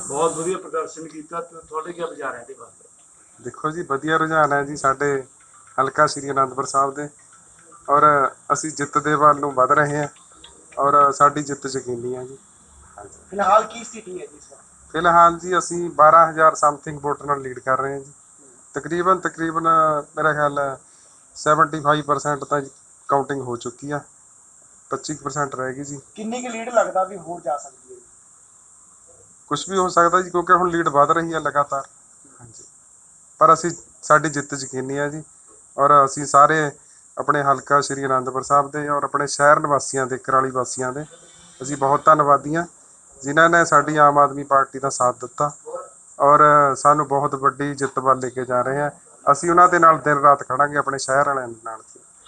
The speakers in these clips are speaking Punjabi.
ਬਹੁਤ ਵਧੀਆ ਪ੍ਰਦਰਸ਼ਨ ਕੀਤਾ ਤੇ ਤੁਹਾਡੇ ਕੀ ਵਿਚਾਰ ਹੈ ਇਹਦੇ ਬਾਰੇ? ਦੇਖੋ ਜੀ ਵਧੀਆ ਰੁਝਾਨ ਹੈ ਜੀ ਸਾਡੇ ਹਲਕਾ ਸ਼੍ਰੀ ਅਨੰਦਪੁਰ ਸਾਹਿਬ ਦੇ। ਔਰ ਅਸੀਂ ਜਿੱਤ ਦੇ ਵੱਲ ਨੂੰ ਵਧ ਰਹੇ ਹਾਂ ਔਰ ਸਾਡੀ ਜਿੱਤ ਯਕੀਨੀ ਹੈ ਜੀ। ਫਿਲਹਾਲ ਕੀ ਸਥਿਤੀ ਹੈ ਜੀ ਵਕਤ ਫਿਲਹਾਲ ਜੀ ਅਸੀਂ 12000 ਸਮਥਿੰਗ ਵੋਟਰ ਨਾਲ ਲੀਡ ਕਰ ਰਹੇ ਹਾਂ ਜੀ। ਤਕਰੀਬਨ ਤਕਰੀਬਨ ਮੇਰਾ ਖਿਆਲ ਹੈ 75% ਤਾਂ ਕਾਊਂਟਿੰਗ ਹੋ ਚੁੱਕੀ ਆ। 25% ਰਹਿ ਗਈ ਜੀ। ਕਿੰਨੀ ਕੁ ਲੀਡ ਲੱਗਦਾ ਵੀ ਹੋਰ ਜਾ ਸਕਦੀ ਹੈ? ਕੁਝ ਵੀ ਹੋ ਸਕਦਾ ਜੀ ਕਿਉਂਕਿ ਹੁਣ ਲੀਡ ਵਧ ਰਹੀ ਹੈ ਲਗਾਤਾਰ। ਹਾਂਜੀ। ਪਰ ਅਸੀਂ ਸਾਡੀ ਜਿੱਤ ਯਕੀਨੀ ਹੈ ਜੀ। ਔਰ ਅਸੀਂ ਸਾਰੇ ਆਪਣੇ ਹਲਕਾ ਸ਼੍ਰੀ ਅਨੰਦਪੁਰ ਸਾਹਿਬ ਦੇ ਔਰ ਆਪਣੇ ਸ਼ਹਿਰ ਨਿਵਾਸੀਆਂ ਦੇ ਕਰਾਲੀ ਵਾਸੀਆਂ ਦੇ ਅਸੀਂ ਬਹੁਤ ਧੰਨਵਾਦੀ ਹਾਂ ਜਿਨ੍ਹਾਂ ਨੇ ਸਾਡੀ ਆਮ ਆਦਮੀ ਪਾਰਟੀ ਦਾ ਸਾਥ ਦਿੱਤਾ। ਔਰ ਸਾਨੂੰ ਬਹੁਤ ਵੱਡੀ ਜਿੱਤ ਵੱਲ ਲੈ ਕੇ ਜਾ ਰਹੇ ਹਾਂ ਅਸੀਂ ਉਹਨਾਂ ਦੇ ਨਾਲ ਦਿਨ ਰਾਤ ਖੜਾਂਗੇ ਆਪਣੇ ਸ਼ਹਿਰ ਵਾਲਿਆਂ ਦੇ ਨਾਲ।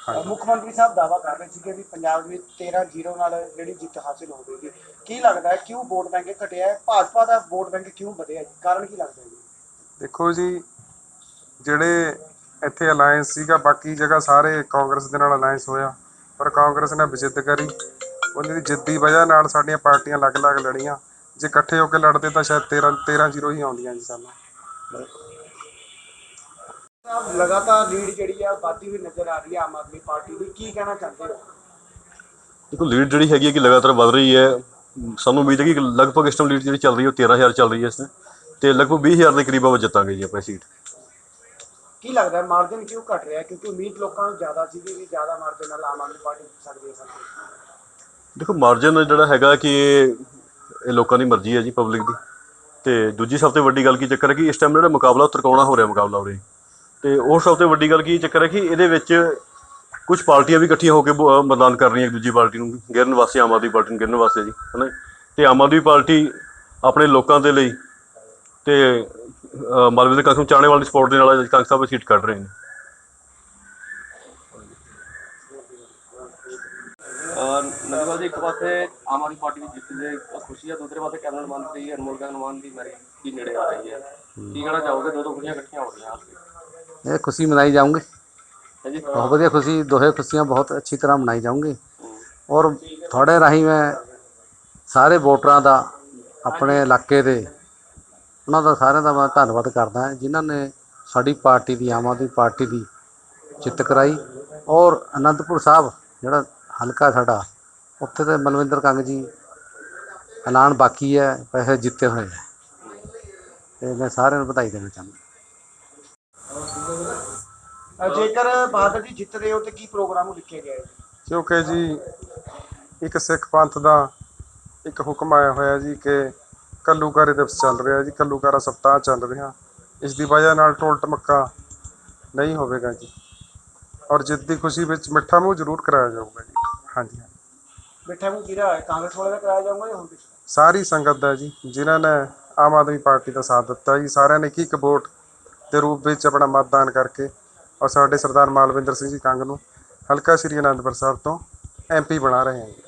ਮੁੱਖ ਮੰਤਰੀ ਸਾਹਿਬ ਦਾਵਾ ਕਰ ਰਹੇ ਸੀਗੇ ਵੀ ਪੰਜਾਬ ਵਿੱਚ 13-0 ਨਾਲ ਜਿਹੜੀ ਜਿੱਤ ਹਾਸਿਲ ਹੋਵੇਗੀ ਕੀ ਲੱਗਦਾ ਹੈ ਕਿਉਂ ਵੋਟ ਬੈਂਕ ਘਟਿਆ ਹੈ? ਭਾਜਪਾ ਦਾ ਵੋਟ ਬੈਂਕ ਕਿਉਂ ਵਧਿਆ ਜੀ? ਕਾਰਨ ਕੀ ਲੱਗਦਾ ਹੈ ਜੀ? ਦੇਖੋ ਜੀ ਜਿਹੜੇ ਇੱਥੇ ਅਲਾਈਅੰਸ ਸੀਗਾ ਬਾਕੀ ਜਗ੍ਹਾ ਸਾਰੇ ਕਾਂਗਰਸ ਦੇ ਨਾਲ ਅਲਾਈਅੰਸ ਹੋਇਆ ਪਰ ਕਾਂਗਰਸ ਨੇ ਵਿਜਿੱਤ ਕਰੀ। ਉਹਦੀ ਦੀ ਜਿੱਤ ਦੀ ਵਜ੍ਹਾ ਨਾਲ ਸਾਡੀਆਂ ਪਾਰਟੀਆਂ ਅਲੱਗ-ਅਲੱਗ ਲੜੀਆਂ। ਜੇ ਇਕੱਠੇ ਹੋ ਕੇ ਲੜਦੇ ਤਾਂ ਸ਼ਾਇਦ 13 13 ਜ਼ੀਰੋ ਹੀ ਆਉਂਦੀਆਂ ਜੀ ਸਾਨੂੰ। ਸਾਹਿਬ ਲਗਾਤਾਰ ਲੀਡ ਜਿਹੜੀ ਆ ਵਧਦੀ ਹੋਈ ਨਜ਼ਰ ਆ ਰਹੀ ਹੈ ਆਮ ਆਦਮੀ ਪਾਰਟੀ ਦੀ। ਕੀ ਕਹਿਣਾ ਚਾਹੁੰਦੇ ਹੋ? ਦੇਖੋ ਲੀਡ ਜਿਹੜੀ ਹੈਗੀ ਹੈ ਕਿ ਲਗਾਤਾਰ ਵਧ ਰਹੀ ਹੈ। ਸਾਨੂੰ ਉਮੀਦ ਹੈ ਕਿ ਲਗਭਗ ਇਸ ਟਾਈਮ ਲੀਡ ਜਿਹੜੀ ਚੱਲ ਰਹੀ ਹੈ ਉਹ 13000 ਚੱਲ ਰਹੀ ਹੈ ਇਸ ਤੇ ਲਗਭਗ 20000 ਦੇ ਕਰੀਬ ਆਪਾਂ ਜਿੱਤਾਂਗੇ ਜੀ ਆਪਣੀ ਸੀਟ। ਕੀ ਲੱਗਦਾ ਹੈ ਮਾਰਜਨ ਕਿਉਂ ਘਟ ਰਿਹਾ ਹੈ? ਕਿਉਂਕਿ ਉਮੀਦ ਲੋਕਾਂ ਨੂੰ ਜ਼ਿਆਦਾ ਸੀ ਵੀ ਜ਼ਿਆਦਾ ਮਾਰਜਨ ਨਾਲ ਆਮ ਆਦਮੀ ਪਾਰਟੀ ਜਿੱਤ ਸਕਦੀ ਹੈ ਦੇਖੋ ਮਾਰਜਨ ਜਿਹੜਾ ਹੈਗਾ ਕਿ ਇਹ ਲੋਕਾਂ ਦੀ ਮਰਜ਼ੀ ਹੈ ਜੀ ਪਬਲਿਕ ਦੀ। ਤੇ ਦੂਜੀ ਸਭ ਤੋਂ ਵੱਡੀ ਗੱਲ ਕੀ ਚੱਕਰ ਹੈ ਕਿ ਇਸ ਟਾਈਮ ਜਿਹੜਾ ਮੁਕਾਬਲਾ ਤਰਕਾਉਣਾ ਹੋ ਰਿਹਾ ਮੁਕਾਬਲਾ ਉਰੇ। ਤੇ ਉਹ ਸਭ ਤੋਂ ਵੱਡੀ ਗੱਲ ਕੀ ਚੱਕਰ ਹੈ ਕਿ ਇਹਦੇ ਵਿੱਚ ਕੁਝ ਪਾਰਟੀਆਂ ਵੀ ਇਕੱਠੀਆਂ ਹੋ ਕੇ ਮਤਦਾਨ ਕਰ ਰਹੀਆਂ ਇੱਕ ਦੂਜੀ ਪਾਰਟੀ ਨੂੰ, ਗਿਰਨ ਵਾਸਤੇ, ਆਮ ਆਦਮੀ ਪਾਰਟੀ ਨੂੰ ਗਿਰਨ ਵਾਸਤੇ ਜੀ ਹਨਾ ਤੇ ਆਮ ਆਦਮੀ ਪਾਰਟੀ ਆਪਣੇ ਲੋਕਾਂ ਦੇ ਲਈ ਤੇ ਮਾਲਵੇ ਦੇ ਕਾਂਗਰਸ ਨੂੰ ਚਾਹਣੇ ਸਪੋਰਟ ਦੇ ਨਾਲ ਕਾਂਗਰਸ ਸਾਹਿਬ ਸੀਟ ਕੱਢ ਰਹੇ ਨੇ। ਨਜ਼ਰਵਾਜ ਇੱਕ ਪਾਸੇ ਆਮ ਆਦਮੀ ਪਾਰਟੀ ਦੀ ਜਿੱਤ ਦੇ ਖੁਸ਼ੀ ਹੈ। ਦੂਸਰੇ ਪਾਸੇ ਕੈਬਨਿਟ ਮੰਤਰੀ ਅਨਮੋਲ ਗਗਨ ਦੀ ਮੈਰਿਜ ਦੀ ਨੇੜੇ ਆ ਰਹੀ ਹੈ। ਕੀ ਕਹਿਣਾ ਚਾਹੋਗੇ? ਦੋ ਦੋ ਖੁਸ਼ੀਆਂ ਇਕੱਠੀਆਂ ਹੋ ਰਹੀਆਂ। ਇਹ ਖੁਸ਼ੀ ਮਨਾਈ ਜਾਊਂਗੀ। ਬਹੁਤ ਵਧੀਆ ਖੁਸ਼ੀ ਦੋਹੇ ਖੁਸ਼ੀਆਂ ਬਹੁਤ ਅੱਛੀ ਤਰ੍ਹਾਂ ਮਨਾਈ ਜਾਊਂਗੀ। ਔਰ ਤੁਹਾਡੇ ਰਾਹੀਂ ਮੈਂ ਸਾਰੇ ਵੋਟਰਾਂ ਦਾ ਆਪਣੇ ਇਲਾਕੇ ਦੇ ਉਹਨਾਂ ਦਾ ਸਾਰਿਆਂ ਦਾ ਮੈਂ ਧੰਨਵਾਦ ਕਰਦਾ ਜਿਨ੍ਹਾਂ ਨੇ ਸਾਡੀ ਪਾਰਟੀ ਦੀ ਆਮ ਆਦਮੀ ਪਾਰਟੀ ਦੀ ਜਿੱਤ ਕਰਾਈ। ਔਰ ਅਨੰਦਪੁਰ ਸਾਹਿਬ ਜਿਹੜਾ ਹਲਕਾ ਸਾਡਾ ਉੱਥੇ ਤੇ ਮਲਵਿੰਦਰ ਕੰਗ ਜੀ ਐਲਾਨ ਬਾਕੀ ਹੈ ਪੈਸੇ ਜਿੱਤੇ ਹੋਏ ਹੈ। ਤੇ ਮੈਂ ਸਾਰਿਆਂ ਨੂੰ ਵਧਾਈ ਦੇਣਾ ਚਾਹੁੰਦਾ। ਅ, ਜੇਕਰ ਬਾਦਲ ਜੀ ਜਿੱਤਦੇ ਹੋ ਤੇ ਕੀ ਪ੍ਰੋਗਰਾਮ ਲਿਖਿਆ ਗਿਆ ਹੈ? ਕਿਉਂਕਿ ਜੀ ਇੱਕ ਸਿੱਖ ਪੰਥ ਦਾ ਇੱਕ ਹੁਕਮ ਆਇਆ ਹੋਇਆ ਜੀ ਕਿ ਕੱਲੂਕਾਰੀ ਦਿਵਸ ਚੱਲ ਰਿਹਾ ਜੀ ਕੱਲੂਕਾਰਾ ਸਪਤਾਹ ਚੱਲ ਰਿਹਾ। ਇਸ ਦੀ ਵਜ੍ਹਾ ਨਾਲ ਢੋਲ ਟਮੱਕਾ ਨਹੀਂ ਹੋਵੇਗਾ ਜੀ। ਔਰ ਜਿੱਤ ਦੀ ਖੁਸ਼ੀ ਵਿੱਚ ਮਿੱਠਾ ਮੂੰਹ ਜ਼ਰੂਰ ਕਰਾਇਆ ਜਾਊਗਾ ਜੀ। ਹਾਂਜੀ ਹਾਂਜੀ। ਮਿੱਠਾ ਮੂੰਹ ਕਿਹੜਾ ਹੈ? ਕਾਂਗਰਸ ਵਾਲੇ ਦਾ ਕਰਾਇਆ ਜਾਊਗਾ ਜਾਂ ਹੋਰ ਕਿਸੇ ਦਾ? ਸਾਰੀ ਸੰਗਤ ਦਾ ਜੀ ਜਿਨ੍ਹਾਂ ਨੇ ਆਮ ਆਦਮੀ ਪਾਰਟੀ ਦਾ ਸਾਥ ਦਿੱਤਾ ਜੀ ਸਾਰਿਆਂ ਨੇ ਇੱਕ ਇੱਕ ਵੋਟ ਦੇ ਰੂਪ ਵਿੱਚ ਆਪਣਾ ਮਤਦਾਨ ਕਰਕੇ ਔਰ ਸਾਡੇ ਸਰਦਾਰ ਮਾਲਵਿੰਦਰ ਸਿੰਘ ਜੀ ਕੰਗ ਨੂੰ ਹਲਕਾ ਸ਼੍ਰੀ ਅਨੰਦਪੁਰ ਸਾਹਿਬ ਤੋਂ ਐਮਪੀ ਬਣਾ ਰਹੇ ਹਾਂ